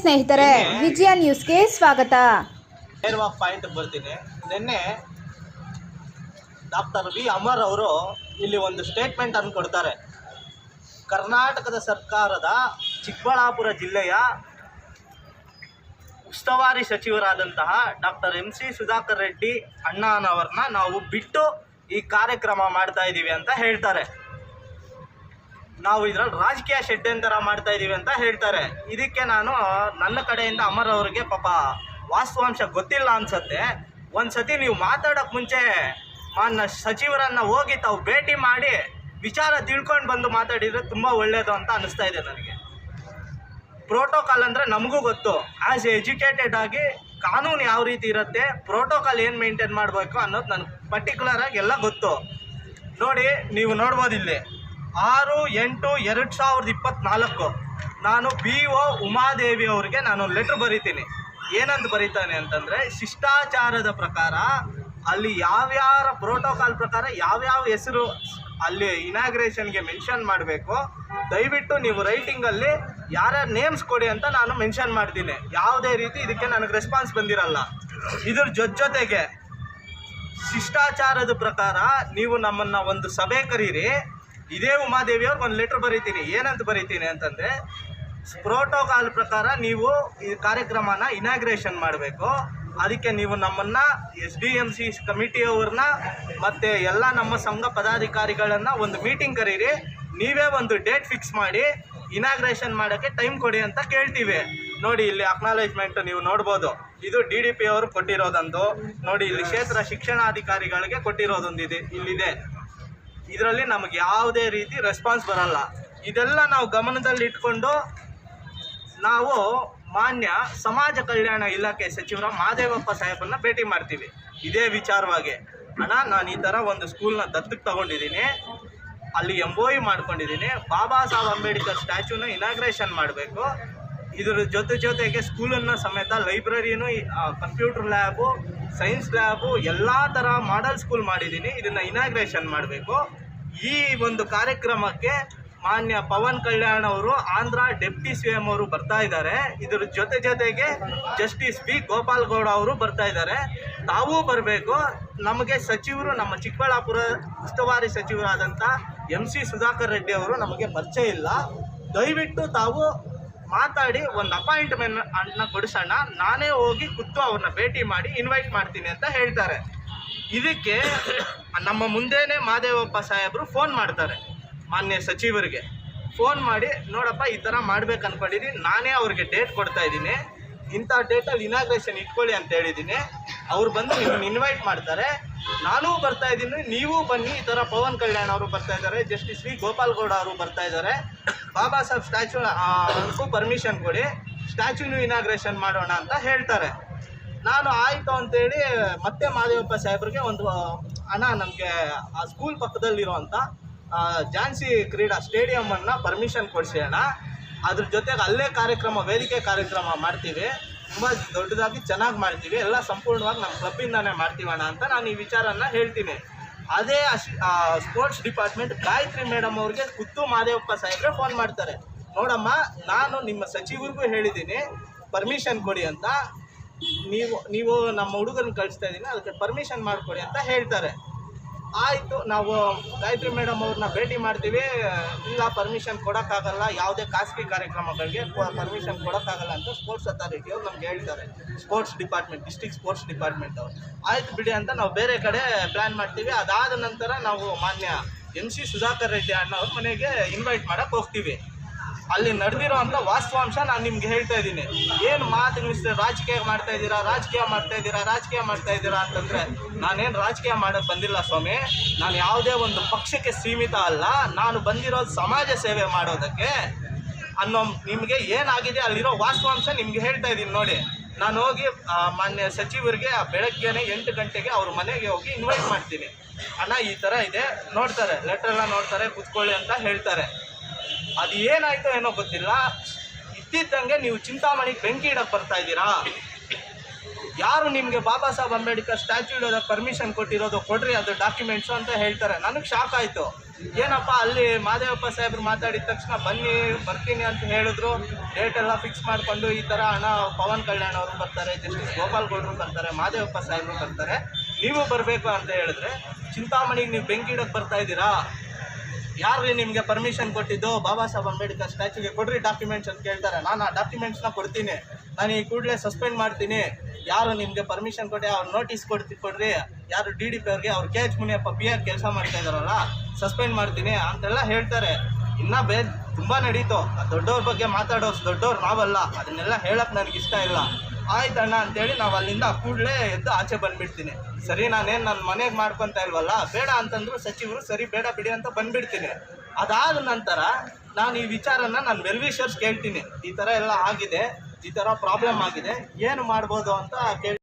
ಸ್ನೇಹಿತರೆ, ವಿಜಯ ನ್ಯೂಸ್ಗೆ ಸ್ವಾಗತ. ಪಾಯಿಂಟ್ ಬರ್ತೀನಿ. ನಿನ್ನೆ ಡಾಕ್ಟರ್ ವಿ. ಅಮರ್ ಅವರು ಇಲ್ಲಿ ಒಂದು ಸ್ಟೇಟ್ಮೆಂಟ್ ಅನ್ನು ಕೊಡ್ತಾರೆ. ಕರ್ನಾಟಕದ ಸರ್ಕಾರದ ಚಿಕ್ಕಬಳ್ಳಾಪುರ ಜಿಲ್ಲೆಯ ಉಸ್ತುವಾರಿ ಸಚಿವರಾದಂತಹ doctor M C Sudhakar Reddy ಅಣ್ಣನವ್ರನ್ನ ನಾವು ಬಿಟ್ಟು ಈ ಕಾರ್ಯಕ್ರಮ ಮಾಡ್ತಾ ಇದ್ದೀವಿ ಅಂತ ಹೇಳ್ತಾರೆ. ನಾವು ಇದ್ರಲ್ಲಿ ರಾಜಕೀಯ ಷಡ್ಯಂತರ ಮಾಡ್ತಾ ಇದೀವಿ ಅಂತ ಹೇಳ್ತಾರೆ. ಇದಕ್ಕೆ ನಾನು ನನ್ನ ಕಡೆಯಿಂದ ಅಮರ್ ಅವರಿಗೆ ಪಾಪ ವಾಸ್ತವಾಂಶ ಗೊತ್ತಿಲ್ಲ ಅನ್ಸತ್ತೆ. ಒಂದ್ಸತಿ ನೀವು ಮಾತಾಡೋಕೆ ಮುಂಚೆ ಮಾನ್ಯ ಸಚಿವರನ್ನ ಹೋಗಿ ತಾವು ಭೇಟಿ ಮಾಡಿ ವಿಚಾರ ತಿಳ್ಕೊಂಡು ಬಂದು ಮಾತಾಡಿದ್ರೆ ತುಂಬ ಒಳ್ಳೆಯದು ಅಂತ ಅನಿಸ್ತಾ ಇದೆ ನನಗೆ. ಪ್ರೋಟೋಕಾಲ್ ಅಂದರೆ ನಮಗೂ ಗೊತ್ತು. ಆಸ್ ಎಜುಕೇಟೆಡ್ ಆಗಿ ಕಾನೂನು ಯಾವ ರೀತಿ ಇರುತ್ತೆ, ಪ್ರೋಟೋಕಾಲ್ ಏನು ಮೇಂಟೈನ್ ಮಾಡಬೇಕು ಅನ್ನೋದು ನನಗೆ ಪರ್ಟಿಕ್ಯುಲರ್ ಆಗಿ ಎಲ್ಲ ಗೊತ್ತು. ನೋಡಿ, ನೀವು ನೋಡ್ಬೋದು ಇಲ್ಲಿ. ಆರು ಎಂಟು ಎರಡು ಸಾವಿರದ ಇಪ್ಪತ್ತ್ನಾಲ್ಕು ನಾನು ಬಿ ಒ ಉಮಾದೇವಿ ಅವರಿಗೆ ನಾನು ಲೆಟ್ರ್ ಬರಿತೀನಿ. ಏನಂತ ಬರೀತಾನೆ ಅಂತಂದರೆ, ಶಿಷ್ಟಾಚಾರದ ಪ್ರಕಾರ ಅಲ್ಲಿ ಯಾವ್ಯಾರ ಪ್ರೋಟೋಕಾಲ್ ಪ್ರಕಾರ ಯಾವ್ಯಾವ ಹೆಸರು ಅಲ್ಲಿ ಇನಾಗ್ರೇಷನ್ಗೆ ಮೆನ್ಷನ್ ಮಾಡಬೇಕು, ದಯವಿಟ್ಟು ನೀವು ರೈಟಿಂಗಲ್ಲಿ ಯಾರ್ಯಾರು ನೇಮ್ಸ್ ಕೊಡಿ ಅಂತ ನಾನು ಮೆನ್ಷನ್ ಮಾಡ್ತೀನಿ. ಯಾವುದೇ ರೀತಿ ಇದಕ್ಕೆ ನನಗೆ ರೆಸ್ಪಾನ್ಸ್ ಬಂದಿರಲ್ಲ. ಇದ್ರ ಜೊತೆ ಜೊತೆಗೆ ಶಿಷ್ಟಾಚಾರದ ಪ್ರಕಾರ ನೀವು ನಮ್ಮನ್ನು ಒಂದು ಸಭೆ ಕರೀರಿ. ಇದೇ ಉಮಾದೇವಿ ಅವ್ರಿಗೆ ಒಂದು ಲೆಟ್ರ್ ಬರೀತೀನಿ. ಏನಂತ ಬರೀತೀನಿ ಅಂತಂದರೆ ಪ್ರೋಟೋಕಾಲ್ ಪ್ರಕಾರ ನೀವು ಈ ಕಾರ್ಯಕ್ರಮನ ಇನಾಗ್ರೇಷನ್ ಮಾಡಬೇಕು. ಅದಕ್ಕೆ ನೀವು ನಮ್ಮನ್ನ ಎಸ್ ಡಿ ಎಂ ಸಿ ಕಮಿಟಿಯವ್ರನ್ನ ಮತ್ತು ಎಲ್ಲ ನಮ್ಮ ಸಂಘ ಪದಾಧಿಕಾರಿಗಳನ್ನು ಒಂದು ಮೀಟಿಂಗ್ ಕರೀರಿ. ನೀವೇ ಒಂದು ಡೇಟ್ ಫಿಕ್ಸ್ ಮಾಡಿ ಇನಾಗ್ರೇಷನ್ ಮಾಡೋಕ್ಕೆ ಟೈಮ್ ಕೊಡಿ ಅಂತ ಕೇಳ್ತೀವಿ. ನೋಡಿ ಇಲ್ಲಿ ಅಕ್ನಾಲೇಜ್ಮೆಂಟ್ ನೀವು ನೋಡ್ಬೋದು. ಇದು ಡಿ ಡಿ ಪಿ ಅವರು ಕೊಟ್ಟಿರೋದೊಂದು. ನೋಡಿ ಇಲ್ಲಿ ಕ್ಷೇತ್ರ ಶಿಕ್ಷಣಾಧಿಕಾರಿಗಳಿಗೆ ಕೊಟ್ಟಿರೋದೊಂದು ಇದೆ ಇಲ್ಲಿದೆ. ಇದರಲ್ಲಿ ನಮಗೆ ಯಾವುದೇ ರೀತಿ ರೆಸ್ಪಾನ್ಸ್ ಬರಲ್ಲ. ಇದೆಲ್ಲ ನಾವು ಗಮನದಲ್ಲಿ ಇಟ್ಕೊಂಡು ನಾವು ಮಾನ್ಯ ಸಮಾಜ ಕಲ್ಯಾಣ ಇಲಾಖೆ ಸಚಿವರ ಮಹಾದೇವಪ್ಪ ಸಾಹೇಬನ್ನ ಭೇಟಿ ಮಾಡ್ತೀವಿ. ಇದೇ ವಿಚಾರವಾಗಿ. ಅಣ್ಣ, ನಾನು ಈ ಥರ ಒಂದು ಸ್ಕೂಲ್ನ ದತ್ತಕ್ಕೆ ತಗೊಂಡಿದ್ದೀನಿ. ಅಲ್ಲಿ ಎಂಬೋಯಿ ಮಾಡ್ಕೊಂಡಿದ್ದೀನಿ. ಬಾಬಾ ಸಾಹೇಬ್ ಅಂಬೇಡ್ಕರ್ ಸ್ಟ್ಯಾಚ್ಯೂನ ಇನಾಗ್ರೇಷನ್ ಮಾಡಬೇಕು. ಇದ್ರ ಜೊತೆ ಜೊತೆಗೆ ಸ್ಕೂಲನ್ನು ಸಮೇತ ಲೈಬ್ರರಿನೂ ಕಂಪ್ಯೂಟರ್ ಲ್ಯಾಬು ಸೈನ್ಸ್ ಲ್ಯಾಬು ಎಲ್ಲ ಥರ ಮಾಡಲ್ ಸ್ಕೂಲ್ ಮಾಡಿದ್ದೀನಿ ಇದನ್ನು ಇನಾಗ್ರೇಷನ್ ಮಾಡಬೇಕು. ಈ ಒಂದು ಕಾರ್ಯಕ್ರಮಕ್ಕೆ ಮಾನ್ಯ ಪವನ್ ಕಲ್ಯಾಣ್ ಅವರು, ಆಂಧ್ರ ಡೆಪ್ಟಿ ಸಿ ಎಂ ಅವರು ಬರ್ತಾ ಇದ್ದಾರೆ. ಇದರ ಜೊತೆ ಜೊತೆಗೆ ಜಸ್ಟಿಸ್ ಬಿ ಗೋಪಾಲ್ ಗೌಡ ಅವರು ಬರ್ತಾ ಇದ್ದಾರೆ. ತಾವೂ ಬರಬೇಕು. ನಮಗೆ ಸಚಿವರು, ನಮ್ಮ ಚಿಕ್ಕಬಳ್ಳಾಪುರ ಉಸ್ತುವಾರಿ ಸಚಿವರಾದಂಥ ಎಂ ಸಿ ಸುಧಾಕರ್ ರೆಡ್ಡಿ ಅವರು ನಮಗೆ ಪರಿಚಯ ಇಲ್ಲ. ದಯವಿಟ್ಟು ತಾವು ಮಾತಾಡಿ ಒಂದು ಅಪಾಯಿಂಟ್ಮೆಂಟ್ ಅನ್ನ ಕೊಡಿಸೋಣ. ನಾನೇ ಹೋಗಿ ಕುತ್ತು ಅವ್ರನ್ನ ಭೇಟಿ ಮಾಡಿ ಇನ್ವೈಟ್ ಮಾಡ್ತೀನಿ ಅಂತ ಹೇಳ್ತಾರೆ. ಇದಕ್ಕೆ ನಮ್ಮ ಮುಂದೆನೇ ಮಾದೇವಪ್ಪ ಸಾಹೇಬರು ಫೋನ್ ಮಾಡ್ತಾರೆ ಮಾನ್ಯ ಸಚಿವರಿಗೆ. ಫೋನ್ ಮಾಡಿ, ನೋಡಪ್ಪ, ಈ ಥರ ಮಾಡ್ಬೇಕು ಅನ್ಕೊಂಡಿದ್ದೀನಿ ನಾನೇ ಅವ್ರಿಗೆ ಡೇಟ್ ಕೊಡ್ತಾ ಇದ್ದೀನಿ. ಇಂಥ ಡೇಟಲ್ಲಿ ಇನಾಗ್ರೇಷನ್ ಇಟ್ಕೊಳ್ಳಿ ಅಂತ ಹೇಳಿದ್ದೀನಿ. ಅವ್ರು ಬಂದು ನಿಮ್ಮನ್ನು ಇನ್ವೈಟ್ ಮಾಡ್ತಾರೆ. ನಾನೂ ಬರ್ತಾ ಇದ್ದೀನಿ, ನೀವು ಬನ್ನಿ. ಈ ಥರ ಪವನ್ ಕಲ್ಯಾಣ್ ಅವರು ಬರ್ತಾ ಇದ್ದಾರೆ, ಜಸ್ಟಿಸ್ ವಿ ಗೋಪಾಲ್ ಗೌಡ ಅವರು ಬರ್ತಾ ಇದ್ದಾರೆ. ಬಾಬಾ ಸಾಹೇಬ್ ಸ್ಟ್ಯಾಚು ಅದಕ್ಕೂ ಪರ್ಮಿಷನ್ ಕೊಡಿ. ಸ್ಟ್ಯಾಚ್ಯೂನು ಇನಾಗ್ರೇಷನ್ ಮಾಡೋಣ ಅಂತ ಹೇಳ್ತಾರೆ. ನಾನು ಆಯಿತು ಅಂತೇಳಿ ಮತ್ತೆ ಮಾದೇವಪ್ಪ ಸಾಹೇಬ್ರಿಗೆ ಒಂದು ಹಣ ನಮಗೆ ಆ ಸ್ಕೂಲ್ ಪಕ್ಕದಲ್ಲಿರುವಂಥ ಝಾನ್ಸಿ ಕ್ರೀಡಾ ಸ್ಟೇಡಿಯಮನ್ನು ಪರ್ಮಿಷನ್ ಕೊಡಿಸಿ ಅಣ್ಣ. ಅದ್ರ ಜೊತೆಗೆ ಅಲ್ಲೇ ಕಾರ್ಯಕ್ರಮ, ವೇದಿಕೆ ಕಾರ್ಯಕ್ರಮ ಮಾಡ್ತೀವಿ. ತುಂಬ ದೊಡ್ಡದಾಗಿ ಚೆನ್ನಾಗಿ ಮಾಡ್ತೀವಿ. ಎಲ್ಲ ಸಂಪೂರ್ಣವಾಗಿ ನಮ್ಮ ಕ್ಲಬ್ಬಿಂದಾನೇ ಮಾಡ್ತೀವಣ ಅಂತ ನಾನು ಈ ವಿಚಾರನ ಹೇಳ್ತೀನಿ. ಅದೇ ಸ್ಪೋರ್ಟ್ಸ್ ಡಿಪಾರ್ಟ್ಮೆಂಟ್ ಗಾಯತ್ರಿ ಮೇಡಮ್ ಅವ್ರಿಗೆ ಕುತ್ತು ಮಾದೇವಪ್ಪ ಸಾಹೇಬ್ರೆ ಫೋನ್ ಮಾಡ್ತಾರೆ. ನೋಡಮ್ಮ, ನಾನು ನಿಮ್ಮ ಸಚಿವರಿಗೂ ಹೇಳಿದ್ದೀನಿ ಪರ್ಮಿಷನ್ ಕೊಡಿ ಅಂತ. ನೀವು ನೀವು ನಮ್ಮ ಹುಡುಗರನ್ನ ಕಳಿಸ್ತಾ ಇದ್ದೀನಿ ಅದಕ್ಕೆ ಪರ್ಮಿಷನ್ ಮಾಡಿಕೊಡಿ ಅಂತ ಹೇಳ್ತಾರೆ. ಆಯಿತು, ನಾವು ಗಾಯತ್ರಿ ಮೇಡಮ್ ಅವ್ರನ್ನ ಭೇಟಿ ಮಾಡ್ತೀವಿ. ಇಲ್ಲ ಪರ್ಮಿಷನ್ ಕೊಡೋಕ್ಕಾಗಲ್ಲ. ಯಾವುದೇ ಖಾಸಗಿ ಕಾರ್ಯಕ್ರಮಗಳಿಗೆ ಪರ್ಮಿಷನ್ ಕೊಡೋಕ್ಕಾಗಲ್ಲ ಅಂತ ಸ್ಪೋರ್ಟ್ಸ್ ಅಥಾರಿಟಿ ಅವ್ರು ನಮ್ಗೆ ಹೇಳ್ತಾರೆ. Sports department district sports department ಅವರು. ಆಯ್ತು ಬಿಡಿ ಅಂತ ನಾವು ಬೇರೆ ಕಡೆ ಪ್ಲ್ಯಾನ್ ಮಾಡ್ತೀವಿ. ಅದಾದ ನಂತರ ನಾವು ಮಾನ್ಯ ಎಂ ಸಿ ಸುಧಾಕರ್ ರೆಡ್ಡಿ ಅಣ್ಣ ಅವ್ರ ಮನೆಗೆ ಇನ್ವೈಟ್ ಮಾಡೋಕ್ಕೆ ಹೋಗ್ತೀವಿ. ಅಲ್ಲಿ ನಡೆದಿರೋ ಅಂತ ವಾಸ್ತವಾಂಶ ನಾನು ನಿಮ್ಗೆ ಹೇಳ್ತಾ ಇದ್ದೀನಿ. ಏನು ಮಾತು ಮಿಸ್ಟರ್ ರಾಜಕೀಯ ಮಾಡ್ತಾ ಇದ್ದೀರಾ, ರಾಜಕೀಯ ಮಾಡ್ತಾ ಇದ್ದೀರಾ, ರಾಜಕೀಯ ಮಾಡ್ತಾ ಇದ್ದೀರಾ ಅಂತಂದ್ರೆ ನಾನೇನು ರಾಜಕೀಯ ಮಾಡೋಕ್ಕೆ ಬಂದಿಲ್ಲ ಸ್ವಾಮಿ. ನಾನು ಯಾವುದೇ ಒಂದು ಪಕ್ಷಕ್ಕೆ ಸೀಮಿತ ಅಲ್ಲ. ನಾನು ಬಂದಿರೋದು ಸಮಾಜ ಸೇವೆ ಮಾಡೋದಕ್ಕೆ. ಅನ್ನೋ ನಿಮಗೆ ಏನಾಗಿದೆ ಅಲ್ಲಿರೋ ವಾಸ್ತವಾಂಶ ನಿಮ್ಗೆ ಹೇಳ್ತಾ ಇದ್ದೀನಿ ನೋಡಿ. ನಾನು ಹೋಗಿ ಮಾನ್ಯ ಸಚಿವರಿಗೆ ಬೆಳಗ್ಗೆನೆ ಎಂಟು ಗಂಟೆಗೆ ಅವ್ರ ಮನೆಗೆ ಹೋಗಿ ಇನ್ವೈಟ್ ಮಾಡ್ತೀನಿ. ಅಣ್ಣ, ಈ ಥರ ಇದೆ. ನೋಡ್ತಾರೆ ಲೆಟರ್ ಎಲ್ಲ ನೋಡ್ತಾರೆ, ಕೂತ್ಕೊಳ್ಳಿ ಅಂತ ಹೇಳ್ತಾರೆ. ಅದು ಏನಾಯ್ತೋ ಏನೋ ಗೊತ್ತಿಲ್ಲ. ಇದ್ದಿದ್ದಂಗೆ ನೀವು ಚಿಂತಾಮಣಿಗೆ ಬೆಂಕಿ ಇಡಕ್ಕೆ ಬರ್ತಾ ಇದ್ದೀರಾ? ಯಾರು ನಿಮಗೆ ಬಾಬಾ ಸಾಹೇಬ್ ಅಂಬೇಡ್ಕರ್ ಸ್ಟ್ಯಾಚ್ಯೂ ಇಡೋದಕ್ಕೆ ಪರ್ಮಿಷನ್ ಕೊಟ್ಟಿರೋದು ಕೊಡ್ರಿ, ಅದು ಡಾಕ್ಯುಮೆಂಟ್ಸು ಅಂತ ಹೇಳ್ತಾರೆ. ನನಗೆ ಶಾಕ್ ಆಯಿತು. ಏನಪ್ಪ, ಅಲ್ಲಿ ಮಾದೇವಪ್ಪ ಸಾಹೇಬ್ರು ಮಾತಾಡಿದ ತಕ್ಷಣ ಬನ್ನಿ, ಬರ್ತೀನಿ ಅಂತ ಹೇಳಿದ್ರು. ಡೇಟ್ ಎಲ್ಲ ಫಿಕ್ಸ್ ಮಾಡಿಕೊಂಡು ಈ ಥರ ಹಣ ಪವನ್ ಕಲ್ಯಾಣ್ ಅವರು ಬರ್ತಾರೆ ಜಸ್ಟಿಸ್ ಗೋಪಾಲ್ ಗೌಡ್ರು ಬರ್ತಾರೆ, ಮಾದೇವಪ್ಪ ಸಾಹೇಬ್ರು ಬರ್ತಾರೆ. ನೀವು ಬರಬೇಕು ಅಂತ ಹೇಳಿದ್ರೆ ಚಿಂತಾಮಣಿಗೆ ನೀವು ಬೆಂಕಿ ಇಡೋಕ್ಕೆ ಬರ್ತಾ ಇದ್ದೀರಾ? ಯಾರು ನಿಮಗೆ ಪರ್ಮಿಷನ್ ಕೊಟ್ಟಿದ್ದು? ಬಾಬಾ ಸಾಹೇಬ್ ಅಂಬೇಡ್ಕರ್ ಸ್ಟ್ಯಾಚ್ಯೂಗೆ ಕೊಡ್ರಿ ಡಾಕ್ಯುಮೆಂಟ್ಸ್ ಅಂತ ಕೇಳ್ತಾರೆ. ನಾನು ಆ ಡಾಕ್ಯುಮೆಂಟ್ಸ್ನ ಕೊಡ್ತೀನಿ. ನಾನು ಈ ಕೂಡಲೇ ಸಸ್ಪೆಂಡ್ ಮಾಡ್ತೀನಿ. ಯಾರು ನಿಮಗೆ ಪರ್ಮಿಷನ್ ಕೊಟ್ಟೆ ಅವ್ರು ನೋಟಿಸ್ ಕೊಡ್ತಿ ಕೊಡ್ರಿ. ಯಾರು ಡಿ ಡಿ ಪಿ ಅವ್ರಿಗೆ ಅವ್ರು K H Muniyappa P R ಕೆಲಸ ಮಾಡ್ತಾ ಇದಾರಲ್ಲ ಸಸ್ಪೆಂಡ್ ಮಾಡ್ತೀನಿ ಅಂತೆಲ್ಲ ಹೇಳ್ತಾರೆ. ಇನ್ನೂ ಬೇ ತುಂಬ ನಡೀತು. ಆ ದೊಡ್ಡವ್ರ ಬಗ್ಗೆ ಮಾತಾಡೋಸ್ ದೊಡ್ಡವ್ರು ನಾವಲ್ಲ. ಅದನ್ನೆಲ್ಲ ಹೇಳಕ್ಕೆ ನನಗೆ ಇಷ್ಟ ಇಲ್ಲ. ಆಯ್ತಣ್ಣ ಅಂತೇಳಿ ನಾವು ಅಲ್ಲಿಂದ ಕೂಡಲೇ ಎದ್ದು ಆಚೆ ಬಂದ್ಬಿಡ್ತೀನಿ. ಸರಿ, ನಾನೇನು ನನ್ನ ಮನೆಗೆ ಮಾಡ್ಕೊತಾ ಇಲ್ವಲ್ಲ, ಬೇಡ ಅಂತಂದ್ರು ಸಚಿವರು ಸರಿ, ಬೇಡ ಬಿಡಿ ಅಂತ ಬಂದ್ಬಿಡ್ತೀನಿ. ಅದಾದ ನಂತರ ನಾನು ಈ ವಿಚಾರನ ನಾನು ವೆಲ್ ವಿಷರ್ಸ್ ಕೇಳ್ತೀನಿ. ಈ ಥರ ಎಲ್ಲ ಆಗಿದೆ, ಈ ಥರ ಪ್ರಾಬ್ಲಮ್ ಆಗಿದೆ, ಏನು ಮಾಡ್ಬೋದು ಅಂತ ಕೇಳಿ